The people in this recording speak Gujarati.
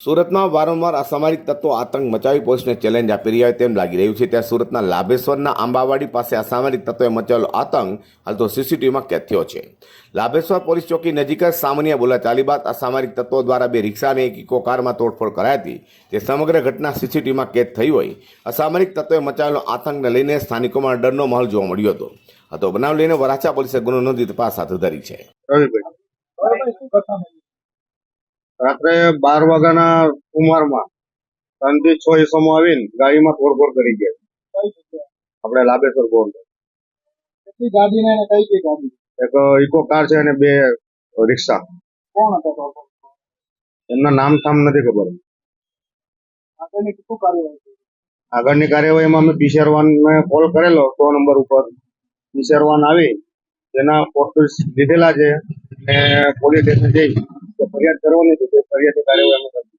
સુરતમાં વારંવાર અસામાજિક તત્વો આતંક મચાવી પોલીસને ચેલેન્જ આપી રહ્યા હોય તેમ લાગી રહ્યું છે. ત્યાં સુરતના લાભેશ્વરના આંબાવાડી પાસે અસામાજિક તત્વોએ મચાવેલો આતંક હાલ તો સીસીટીવીમાં કેદ થયો છે. લાભેશ્વર પોલીસ ચોકી નજીક જ સામાન્ય બોલાચાલી બાદ અસામાજિક તત્વો દ્વારા બે રિક્ષા અને એક ઇકો કારમાં તોડફોડ કરાઈ હતી. તે સમગ્ર ઘટના સીસીટીવીમાં કેદ થઈ હોય. અસામાજિક તત્વોએ મચાવેલો આતંકને લઈને સ્થાનિકોમાં ડરનો માહોલ જોવા મળ્યો હતો. હતો બનાવ લઈને વરાછા પોલીસે ગુનો નોંધી તપાસ હાથ ધરી છે. રાત્રે બાર વાગ્યાના ઉંમરમાં ત્રણથી છ ઈસમો આવીને ગાડીમાં તોડફોડ કરી ગયા. આપણે લાભેશ્વર ગોળ કેટલી ગાડી ને કઈ કઈ ગાડી? એક ઇકો કાર છે અને બે રિક્ષા. કોણ હતા એમના નામ થામ નથી ખબર. આગળની શું કાર્યવાહી આગળની કાર્યવાહીમાં અમે પીસીઆર ને કોલ કરેલો સો નંબર ઉપર. પીસીઆર વાન આવી તેના ફોટોસ લીધેલા છે ને પોલીસ સ્ટેશન જઈ ફરિયાદ કરવાની છે ફરિયાદ કાર્યવાહી